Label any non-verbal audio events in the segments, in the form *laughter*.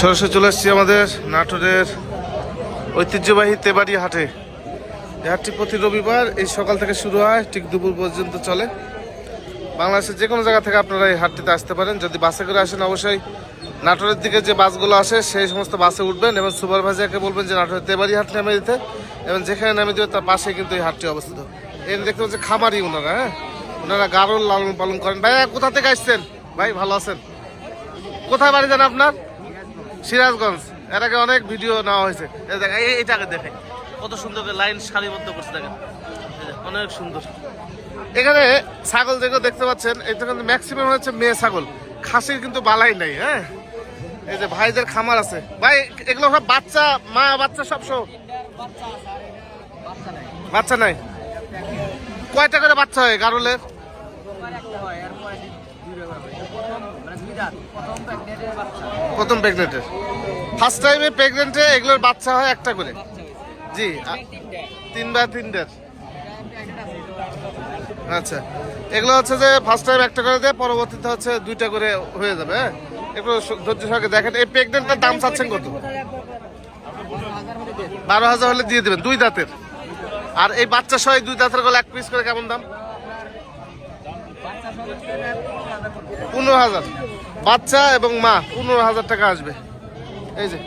সরাসরি চলে এসেছি আমাদের নাটোরের ঐতিহ্যবাহী তেবাড়ি হাটে। হাটটি প্রতি রবিবার এই সকাল থেকে শুরু হয়, ঠিক দুপুর পর্যন্ত চলে। বাংলাদেশের যে কোনো জায়গা থেকে আপনারা এই হাটটিতে আসতে পারেন। যদি বাসে করে আসেন, অবশ্যই নাটোরের দিকে যে বাসগুলো আসে, সেই সমস্ত বাসে উঠবেন এবং সুপারভাইজারকে বলবেন যে, নাটোরের তেবাড়ি হাট নামে দিতে। এবং যেখানে নামে দেবে, তার পাশে কিন্তু এই হাটটি অবস্থিত। এই দেখতে পাচ্ছি খামারি ওনারা হ্যাঁ? ওনারা গারল লালন পালন করেন। ভাইয়া, কোথা থেকে আসছেন? ভাই, ভালো আছেন? কোথায় বাড়ি যান আপনার? সিরাজগঞ্জ। এর আগে অনেক ভিডিও নেওয়া হয়েছে। এইটাকে দেখেন কত সুন্দর লাইন সারিবদ্ধ করছে, দেখেন। অনেক সুন্দর। এখানে ছাগল যেগুলো দেখতে পাচ্ছেন, এটা কিন্তু ম্যাক্সিমাম হচ্ছে মেয়ে ছাগল। খাসির কিন্তু বালাই নাই হ্যাঁ? এই যে ভাইদের খামার আছে। ভাই, এগুলো সব বাচ্চা, মা, বাচ্চা সব সব বাচ্চা নাই? কয়টা করে বাচ্চা হয় গারলের? প্রথম প্রেগনেন্টের ফার্স্ট টাইমে প্রেগনেন্টে এগুলোর বাচ্চা হয় একটা করে। জি তিন বা তিনটার। আচ্ছা এগুলো হচ্ছে যে ফার্স্ট টাইম একটা করে দেয় পরবর্তীতে হচ্ছে দুইটা করে হয়ে যাবে হ্যাঁ? একটু ধৈর্য সহকারে দেখেন, এই প্রেগনেন্টটার দাম চাচ্ছেন কত? বারো হাজার হলে দিয়ে দেবেন, দুই দাঁতের। আর এই বাচ্চা সহ দুই দাঁতের গেলে এক পিস করে কেমন দাম? পনেরো হাজার। বাচ্চা এবং মা পনেরো হাজার টাকা আসবে। এই যে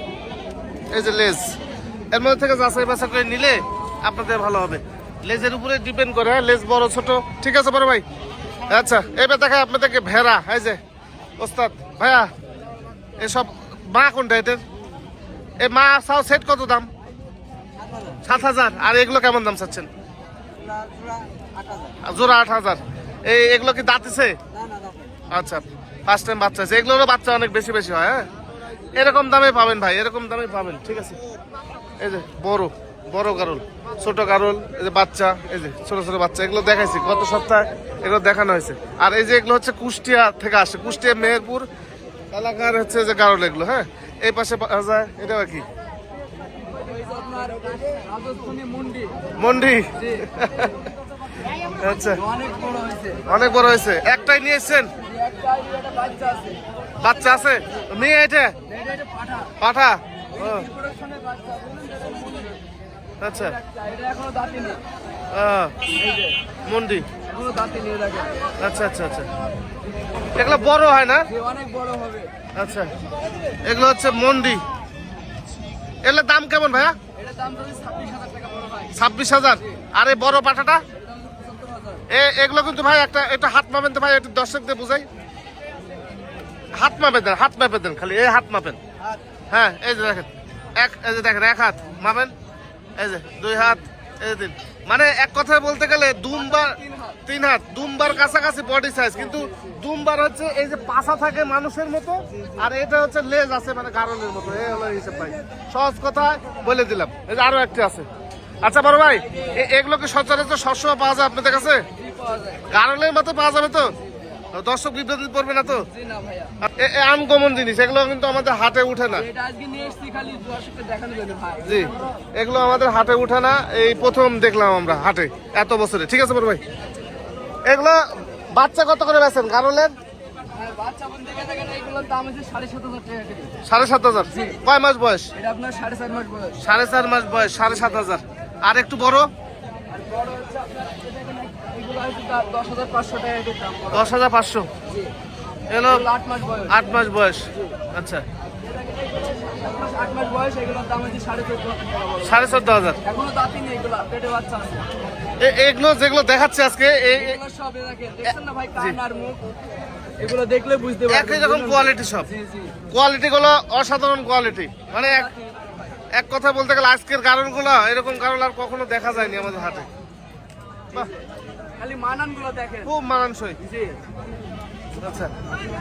এই যে লেজ। এর মধ্যে থেকে যাচাই বাছাই করে নিলে আপনাদের ভালো হবে। লেজের উপরে ডিপেন্ড করে হ্যাঁ লেজ বড় ছোট। ঠিক আছে বড় ভাই? আচ্ছা এবার দেখা আপনাদেরকে ভেড়া এই যে ওস্তাদ। ভাইয়া এসব মা কোনটা এদের? এ মা সাও সেট কত দাম? সাত হাজার। আর এগুলো কেমন দাম চাচ্ছেন? জোড়া আট হাজার। এই এগুলো কি দাঁতিছে আচ্ছা। ফার্স্ট টাইম বাচ্চা আছে। এগুলোরও বাচ্চা অনেক বেশি বেশি হয় হ্যাঁ? এরকম দামে পাবেন ভাই এরকম দামে পাবেন ঠিক আছে? এই যে বড় বড় গারল ছোট গারল এই যে বাচ্চা এই যে ছোট ছোট বাচ্চা এগুলো দেখাইছি গত সপ্তাহে এগুলো দেখানো হয়েছে। আর এই যে এগুলো হচ্ছে কুষ্টিয়া থেকে আসে কুষ্টিয়া মেহেরপুর এলাকার হচ্ছে যে গারল এগুলো হ্যাঁ? এই পাশে পাওয়া যায় এটা কি মন্ডি। *laughs* আচ্ছা। অনেক বড় হয়েছে। একটাই নিয়ে এসছেন বাচ্চা আছে? মেয়ে এটা? পাঠা? আচ্ছা। মন্ডি। আচ্ছা আচ্ছা আচ্ছা। এগুলো বড় হয় না? আচ্ছা। এগুলো হচ্ছে মন্ডি। এগুলোর দাম কেমন ভাইয়া? ছাব্বিশ হাজার। আর এই বড় পাঠাটা? এগুলো কিন্তু ভাই একটা এটা হাত পাবেন তো ভাই, একটু দর্শকদের বুঝাই। হাত মাপে দেন হাত মাপে দেন খালি এই হাত মাপেন। হ্যাঁ এই যে দেখেন এক এই যে দেখেন এক হাত মাপেন এই যে দুই হাত এই যে তিন। মানে এক কথায় বলতে গেলে দুমবার তিন হাত। দুমবার কাছাকাছি বডি সাইজ কিন্তু দুমবার হচ্ছে এই যে পাশা থাকে মানুষের মতো আর এটা হচ্ছে লেজ আছে মানে গারলের মতো এই হলো হিসেব ভাই। সহজ কথা বলে দিলাম। এই যে আরও একটি আছে। আচ্ছা বড় ভাই এগুলো কি সচরাচর সবসময় পাওয়া যায় আপনাদের কাছে? গারলের মতো পাওয়া যাবে তো? দর্শক বিভ্রান্তি পড়বে না তো? জি না এ- এ জিনিস এগুলো কিন্তু আমাদের হাটে উঠে না। জি এগুলো আমাদের হাটে উঠে না এই প্রথম দেখলাম আমরা হাটে এত বছরে। ঠিক আছে ভাই? এগুলো বাচ্চা কত করে বেছেন গারলের হচ্ছে সাড়ে সাত হাজার কয় মাস বয়স? সাড়ে চার মাস বয়স। সাড়ে সাত হাজার। আর একটু বড়? দশ হাজার পাঁচশো এগুলো আট মাস বয়স। আট মাস বয়স। আচ্ছা। সাড়ে চোদ্দ হাজার এগুলো যেগুলো দেখাচ্ছে আজকে এগুলো দেখলে বুঝতে একই পারবেন রকম কোয়ালিটি সব। কোয়ালিটি গুলো অসাধারণ কোয়ালিটি মানে এক এক কথা বলতে গেলে আজকের কারণগুলো এরকম কারণ আর কখনো দেখা যায়নি আমাদের হাতে। বাহ। খালি মানান দেখেন। খুব মানানসই। জি। আচ্ছা।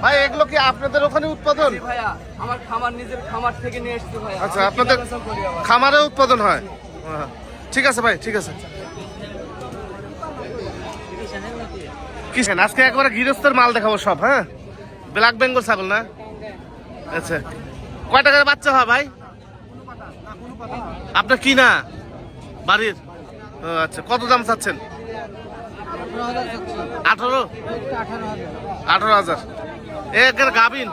ভাই এগুলো কি আপনাদের ওখানে উৎপাদন? ভাইয়া আমার খামার নিজের খামার থেকে নিয়ে এসেছি ভাইয়া। আচ্ছা আপনাদের। খামারে উৎপাদন হয়? হ্যাঁ। ঠিক আছে ভাই ঠিক আছে। কিসেন আজকে একবারে গৃহস্থের মাল দেখাবো সব হ্যাঁ? ব্ল্যাক বেঙ্গল ছাগল না? আচ্ছা। কয় টাকার বাচ্চা হয় ভাই? আপনার কি না? বাড়ির? আচ্ছা। কত দাম চাচ্ছেন? আঠারো? আঠারো হাজার। একের গাবিন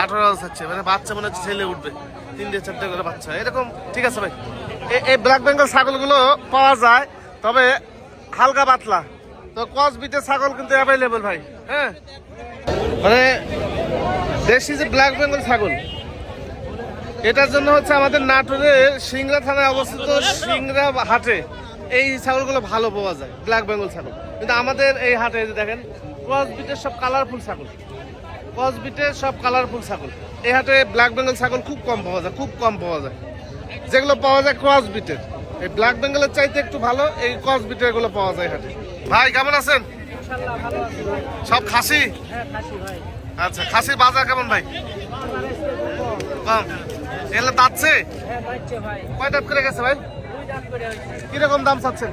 আঠারো হাজার চাচ্ছে। মানে বাচ্চা মনে হচ্ছে ছেলে উঠবে। তিনটে, চারটে করে বাচ্চা। এরকম, ঠিক আছে ভাই। এই ব্ল্যাক বেঙ্গল ছাগলগুলো পাওয়া যায়, তবে হালকা পাতলা। তো কস বিটের ছাগল কিন্তু অ্যাভেলেবল ভাই। হ্যাঁ? মানে দেশি যে ব্ল্যাক বেঙ্গল ছাগল, এটার জন্য হচ্ছে আমাদের নাটোরের সিংড়া থানায় অবস্থিত সিংড়া হাটে এই ছাগলগুলো ভালো পাওয়া যায় ব্ল্যাক বেঙ্গল ছাগল। কিন্তু আমাদের এই হাটে যে দেখেন ক্রস বিটের সব কালারফুল ছাগল। ক্রস বিটের সব কালারফুল ছাগল। এই হাটে ব্ল্যাক বেঙ্গল ছাগল খুব কম পাওয়া যায় খুব কম পাওয়া যায়। যেগুলো পাওয়া যায় ক্রস বিটের এই ব্ল্যাক বেঙ্গলের চাইতে একটু ভালো এই ক্রস বিটেরগুলো পাওয়া যায় হাটে। ভাই কেমন আছেন? সব খাসি? খাসি আচ্ছা খাসির বাজার কেমন ভাই? কম। এগুলো দাচ্ছে হ্যাঁ কয় দাঁত করে গেছে ভাই? কীরকম দাম চাচ্ছেন?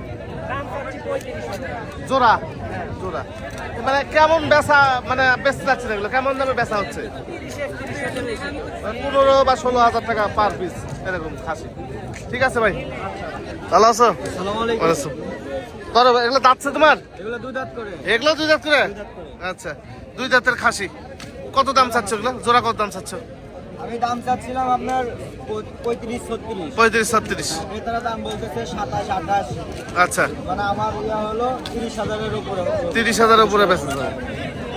জোড়া? জোড়া। মানে কেমন বেচা মানে বেচতে যাচ্ছে এগুলো? কেমন দামে বেচা হচ্ছে? পনেরো বা ষোলো হাজার টাকা পার পিস এরকম খাসি। ঠিক আছে ভাই? ভালো আছো? করো এগুলো দাঁতছে তোমার? এগুলো দুই দাঁত করে। এগুলো দুই দাঁত করে। আচ্ছা দুই দাঁতের খাসি। কত দাম চাচ্ছ এগুলো? জোড়া কত দাম চাচ্ছ? আমি দাম চাচ্ছিলাম আপনার পঁয়ত্রিশ ছত্রিশ। পঁয়ত্রিশ ছত্রিশ। ক্রেতারা দাম বলতেছে সাতাশ আঠাশ। আচ্ছা। মানে আমার ইয়া হলো তিরিশ হাজারের উপরে। তিরিশ হাজারের উপরে বেচা যাবে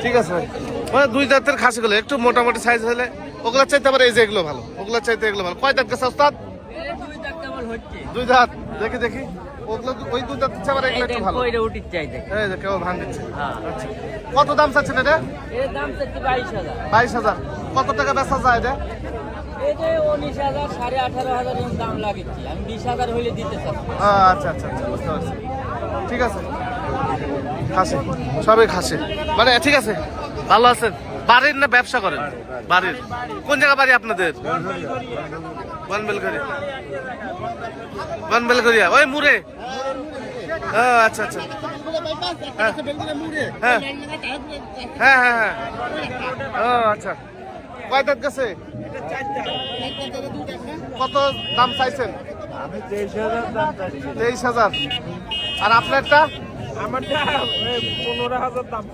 ঠিক আছে ভাই। মানে দুই দাঁতের খাসিগুলো একটু মোটামুটি সাইজ হলে ওগুলো চাইতে পারে এই যে এগুলো ভালো ওগুলো চাইতে এগুলো ভালো। কয় দাঁত গেছে ওস্তাদ? দুই দাঁত। দেখি দেখি। ওগুলো ওই দুই দাঁত পারে এগুলো একটু ভালো। কইরে উঠির চাই দেখ। এই যে কেউ ভাঙ দিচ্ছে। হ্যাঁ। আচ্ছা। কত দাম চাচ্ছেন এটা? এর দাম চাচ্ছি বাইশ হাজার। বাইশ হাজার। কত টাকা বেচা যায় এটা? আচ্ছা আচ্ছা আচ্ছা বুঝতে পারছি। ঠিক আছে। খাসি সবই খাসি। মানে ঠিক আছে। ভালো আছেন? বাড়ির না ব্যবসা করেন? বাড়ির। কোন জায়গা বাড়ি আপনাদের? বনবেলঘরিয়া। বনবেলঘরিয়া। ওই মুরে ও আচ্ছা আচ্ছা। হ্যাঁ হ্যাঁ। হ্যাঁ হ্যাঁ হ্যাঁ। ও আচ্ছা। কত দাম চাইছেন? তেইশ হাজার। আর আপনারটা? পনেরো হাজার দাম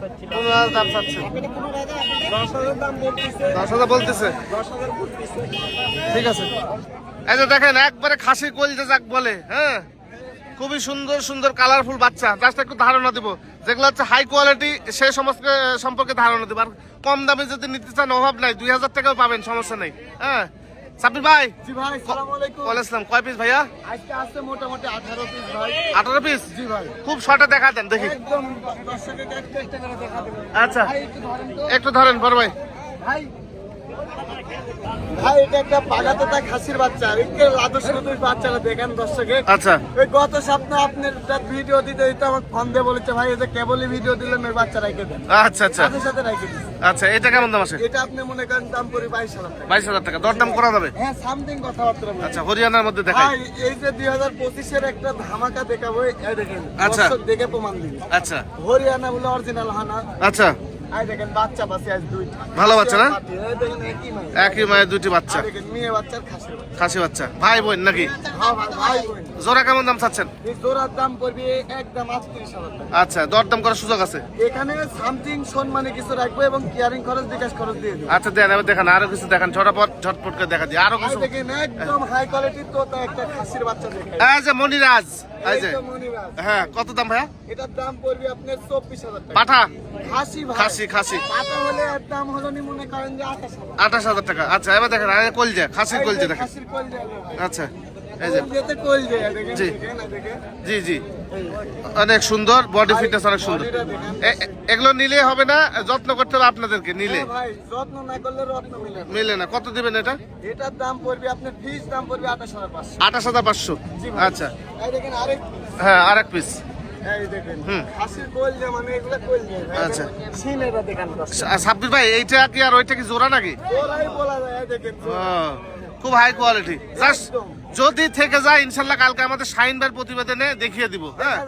দশ হাজার বলতেছে। ঠিক আছে। এই যে দেখেন, একবারে খাসি কলজে যাক বলে হ্যাঁ? খুবই সুন্দর সুন্দর কালারফুল বাচ্চা। জাস্ট একটু ধারণা দিব। যেগুলো হচ্ছে হাই কোয়ালিটি সে সমস্ত সম্পর্কে ধারণা দিব। আর কম দামে যদি নিতে চান অভাব নাই। দুই হাজার টাকাও পাবেন সমস্যা নেই। হ্যাঁ? সাবির ভাই? জি ভাই সালাম আলাইকুম। ওয়ালাইকুম কয় পিস ভাইয়া? আজকে মোটামুটি পিস ভাই। আঠারো পিস জি ভাই। খুব শর্টে দেখা দেন দেখি। একদম দর্শকের একটা একটা করে দেখা দেবেন আচ্ছা। একটু ধরেন তো। একটু ধরেন বড় ভাই। ভাই ভাই এটা একটা পাগাতোতা খাসির বাচ্চা। একে লাদুস মতোই বাচ্চারা দেখেন দর্শকে আচ্ছা। ওই গত সপ্তাহে আপনার ভিডিও দিতে দিতে আমার ফোন দিয়ে বলেছে ভাই এটা কেবলই ভিডিও দিলেন ওই বাচ্চা রেখে দেন। আচ্ছা আচ্ছা। সাথে সাথে রেখে দিন আচ্ছা এটা কেমন দাম আছে? এটা আপনি মনে করেন দাম পড়ি বাইশ টাকা। বাইশ হাজার টাকা। দরদাম করা যাবে? হ্যাঁ সামথিং কথাবার্তা। আচ্ছা হরিয়ানার মধ্যে দেখাই। ভাই এই যে দুই হাজার পঁচিশের একটা ধামাকা দেখাবো এই দেখেন। আচ্ছা। দেখে প্রমাণ দিন আচ্ছা। হরিয়ানা বলে অরিজিনাল হানা আচ্ছা। আই দেখেন বাচ্চা বাচ্চা আজ দুইটা। ভালো বাচ্চা না? দেখেন একই মায়ের। দুটি বাচ্চা। দেখেন মেয়ে বাচ্চার খাসির বাচ্চা। খাসি বাচ্চা। ভাই বোন নাকি। জোড়া কেমন দাম চাচ্ছেন? জোড়ার দাম পড়বে একদম আটত্রিশ হাজার টাকা। আচ্ছা করার সুযোগ আছে? এখানে সামথিং সম্মানে কিছু রাখব এবং কেয়ারিং খরচ বিকাশ খরচ দিয়ে আচ্ছা দেন এবার দেখান আরও কিছু দেখান ঝটাপট ঝটপট করে দেখা দিই আরও কিছু। দেখেন একদম হাই কোয়ালিটির তোতা একটা খাসির বাচ্চা দেখে এই যে মনিরাজ এই যে। হ্যাঁ কত দাম ভাইয়া? এটার দাম পড়বে আপনার চব্বিশ হাজার টাকা। পাঠা? খাসি খাসি খাসি। পাতা হলে এর দাম হলো নি মনে করেন যে আঠাশ হাজার। আঠাশ হাজার টাকা। আচ্ছা এবার দেখেন আরে কলজে খাসির কলজে দেখেন। আচ্ছা এই যে। জি। জি জি। অনেক সুন্দর বডি ফিটনেস অনেক সুন্দর। এগুলো নিলে হবে না যত্ন করতে হবে আপনাদেরকে নিলে। হ্যাঁ ভাই যত্ন না করলে রত্ন মিলে না। মিলে না। কত দিবেন এটা? এটার দাম পড়বে আপনার ফিস দাম পড়বে আঠাশ হাজার পাঁচশো। আঠাশ হাজার পাঁচশো। আচ্ছা। এই দেখেন আরেক হ্যাঁ আর এক পিস এই দেখেন হুম। যে মানে এগুলো আচ্ছা। সাব্বির ভাই এইটা কি আর ওইটা কি জোড়া নাকি? বলা যায় দেখেন খুব হাই কোয়ালিটি জাস্ট একদম। যদি থেকে যায় ইনশাল্লাহ কালকে আমাদের শাহিন ভাইয়ের প্রতিবেদনে দেখিয়ে দিব হ্যাঁ।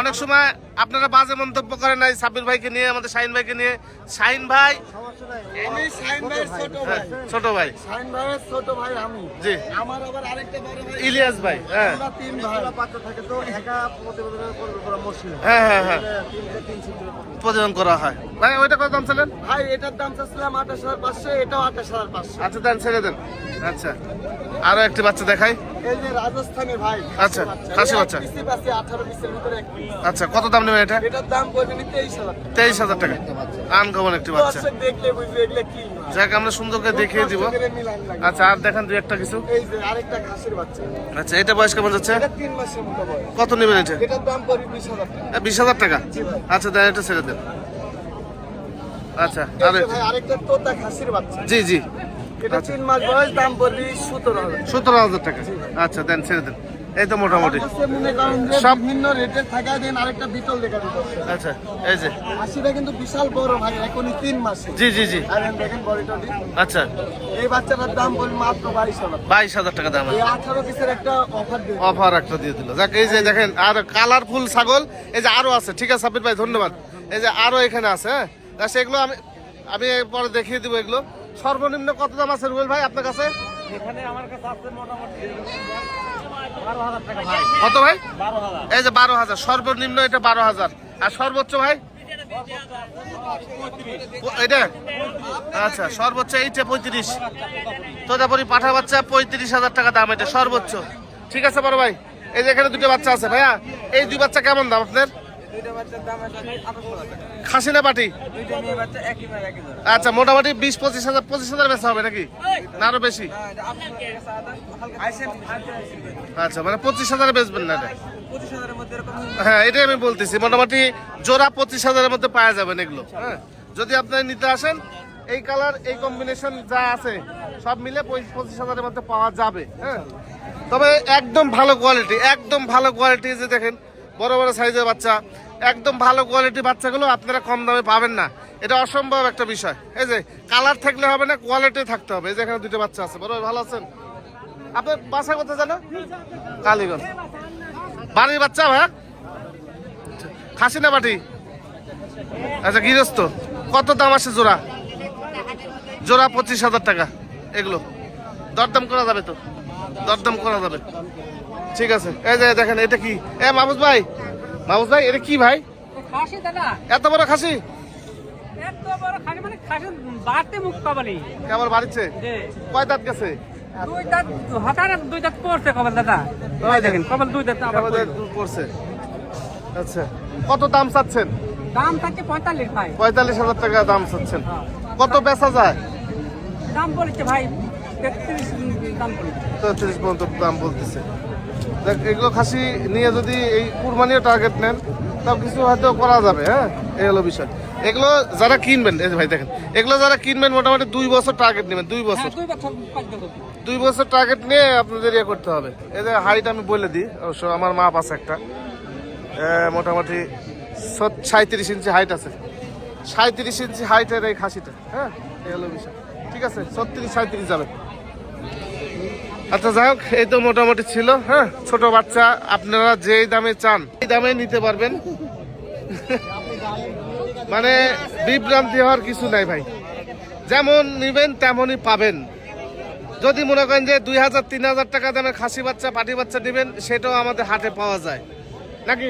অনেক সময় আপনারা বাজে মন্তব্য করেন নাই সাব্বির ভাইকে নিয়ে আমাদের শাহিন ভাইকে নিয়ে। শাহিন ভাই সমস্যা নাই। আমি শাইন ভাইয়ের ছোট ভাই। হ্যাঁ, ভাই। শাইন ভাইয়ের ছোট ভাই আমি। জি। আমার আবার আরেকটা বড় ভাই ইলিয়াস ভাই হ্যাঁ। প্রতিবেদন হ্যাঁ হ্যাঁ হ্যাঁ। উৎপাদন করা হয়। ভাই ওইটা কত দাম ছিলেন ভাই এটার দাম চাচ্ছিলাম আঠাশ হাজার পাঁচশো এটাও আঠাশ হাজার পাঁচশো। আচ্ছা দেন ছেড়ে দেন। আচ্ছা। আরও একটি বাচ্চা দেখাই। এই যে রাজস্থানী ভাই আচ্ছা, খাসি বাচ্চা। আচ্ছা কত দাম এটা? এটার দাম পড়বে নি তেইশ টাকা। তেইশ হাজার টাকা। আনকমন একটি বাচ্চা। দেখলে বুঝবে এগুলো কি মাছ। আমরা সুন্দর দেখিয়ে দিব। কষ্ট করে মিলান লাগে। আচ্ছা আর দেখেন দুই একটা কিছু। এই যে আরেকটা খাসির বাচ্চা। আচ্ছা এটা বয়স কেমন যাচ্ছে? এটা তিন মাসের মতো বয়স। কত নেবেন এটা? এটার দাম পড়বে বিশ হাজার টাকা। আচ্ছা দেন এটা ছেড়ে দেন। আচ্ছা আরেকটা তোতা খাসির বাচ্চা। জি জি। এটা তিন মাস বয়স দাম পড়বে সতেরো হাজার। সতেরো হাজার টাকা। আচ্ছা দেন ছেড়ে দেন। এই তো মোটামুটি। সব- বিভিন্ন রেটের থাকা দেন আরেকটা বিটল দেখা দিত আচ্ছা এই যে। কিন্তু বিশাল বড় ভাই এখনই তিন মাসে। জি জি জি। আর এই দেখেন বডিটা আচ্ছা। এই বাচ্চাটার দাম পড়বে মাত্র বাইশ হাজার। বাইশ হাজার টাকা দাম। এই আঠারো পিসের একটা অফার দিয়ে অফার একটা দিয়ে দিল। যাক এই যে দেখেন আর কালারফুল ছাগল। এই যে আরও আছে। ঠিক আছে সাবির ভাই ধন্যবাদ। এই যে আরও এখানে আছে হ্যাঁ? সেগুলো আমি আমি পরে দেখিয়ে দিব এগুলো। সর্বনিম্ন কত দাম আছে রুবেল ভাই আপনার কাছে? এখানে আমার কাছে আছে মোটামুটি বারো হাজার টাকা ভাই? কত ভাই এই যে বারো হাজার সর্বনিম্ন এটা বারো হাজার। আর সর্বোচ্চ ভাই? ও- এটা আচ্ছা সর্বোচ্চ এইটা পঁয়ত্রিশ। তোতাপুরি পাঠা বাচ্চা পঁয়ত্রিশ হাজার টাকা দাম এটা সর্বোচ্চ। ঠিক আছে বড় ভাই? এই যে এখানে দুটো বাচ্চা আছে ভাইয়া? এই দুই বাচ্চা কেমন দাম আপনার? খাসি না পাটি আচ্ছা মোটামুটি বিশ পঁচিশ হাজার পঁচিশ হাজার বেচা হবে নাকি? না আরও বেশি? আচ্ছা মানে পঁচিশ হাজারে বেচবেন না হ্যাঁ এটাই আমি বলতেছি মোটামুটি জোড়া পঁচিশ হাজারের মধ্যে পাওয়া যাবেন এগুলো হ্যাঁ? যদি আপনারা নিতে আসেন এই কালার এই কম্বিনেশন যা আছে সব মিলে পঁচিশ হাজারের মধ্যে পাওয়া যাবে হ্যাঁ? তবে একদম ভালো কোয়ালিটি একদম ভালো কোয়ালিটি যে দেখেন বড় বড় সাইজের বাচ্চা, একদম ভালো কোয়ালিটি বাচ্চাগুলো আপনারা কম দামে পাবেন না। এটা অসম্ভব একটা বিষয়। এই যে কালার থাকলে হবে না কোয়ালিটি থাকতে হবে। এই যে এখানে দুটো বাচ্চা আছে। বড় ভালো আছেন? আপনার বাসা কোথায় জানো? কালীগঞ্জ। বাড়ির বাচ্চা, ভাই? খাসি না বাটি? আচ্ছা গৃহস্থ। কত দাম আছে জোড়া? জোড়া পঁচিশ হাজার টাকা। এগুলো। দরদাম করা যাবে তো? দরদাম করা যাবে। ঠিক আছে। এই যে দেখেন এটা কি? এ মাহবুজ ভাই। মাহবুজ ভাই এটা কি ভাই? এত বড় খাসি? এত বড় খাসি মানে খাসি মুখ পাবালি কেমন বাড়িছে? কয় দাঁত গেছে? দুই দাঁত হঠাৎ দুই দাঁত পড়ছে কপাল দাদা। দেখেন কপাল দুই দাঁত পড়ছে। আচ্ছা কত দাম চাচ্ছেন? দাম থাকে পঁয়তাল্লিশ ভাই। পঁয়তাল্লিশ হাজার টাকা দাম চাচ্ছেন। হ্যাঁ। কত বেচা যায়? দাম পড়েছে ভাই তেত্রিশ দাম পর্যন্ত দাম বলতেছে। দেখ এগুলো খাসি নিয়ে যদি এই কুরবানিও টার্গেট নেন তাও কিছু হয়তো করা যাবে হ্যাঁ? এই হলো বিষয়। এগুলো যারা কিনবেন এই ভাই দেখেন এগুলো যারা কিনবেন মোটামুটি দুই বছর টার্গেট নেবেন দুই বছর। হ্যাঁ দুই বছর টার্গেট নিয়ে আপনাদের ইয়ে করতে হবে। এই যে হাইট আমি বলে দিই অবশ্য আমার মাপ আছে একটা। মোটামুটি সাঁত্রিশ ইঞ্চি হাইট আছে। সাঁত্রিশ ইঞ্চি হাইটের এই খাসিটা হ্যাঁ? এই হলো বিষয়। ঠিক আছে? ছত্রিশ সাঁত্রিশ যাবে। আচ্ছা যাই হোক, এই তো মোটামুটি ছিল হ্যাঁ? ছোট বাচ্চা, আপনারা যেই দামে চান এই দামে নিতে পারবেন। মানে বিভ্রান্তি হওয়ার কিছু নাই ভাই। যেমন নিবেন, তেমনই পাবেন। যদি মনে করেন যে দুই হাজার, তিন হাজার টাকা দামের খাসি বাচ্চা, পাটি বাচ্চা নেবেন, সেটাও আমাদের হাটে পাওয়া যায়। নাকি?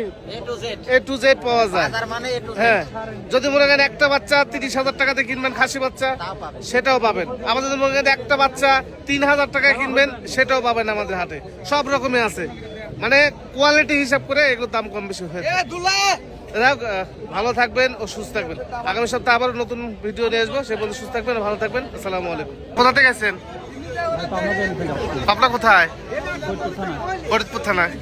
এ টু জেড পাওয়া যায়। হ্যাঁ। যদি মনে করেন একটা বাচ্চা তিরিশ হাজার টাকাতে কিনবেন খাসি বাচ্চা সেটাও পাবেন। আমাদের মনে করেন একটা বাচ্চা তিন হাজার টাকায় কিনবেন সেটাও পাবেন আমাদের হাটে। সব রকমই আছে। মানে কোয়ালিটি হিসাব করে এগুলোর দাম কম বেশি হয়ে ভালো থাকবেন ও সুস্থ থাকবেন। আগামী সপ্তাহে আবার নতুন ভিডিও নিয়ে আসব। সে পর্যন্ত সুস্থ থাকবেন ভালো থাকবেন। আসসালামু আলাইকুম। কোথা থেকে আছেন আপনার কোথায়? ফরিদপুর থানায়।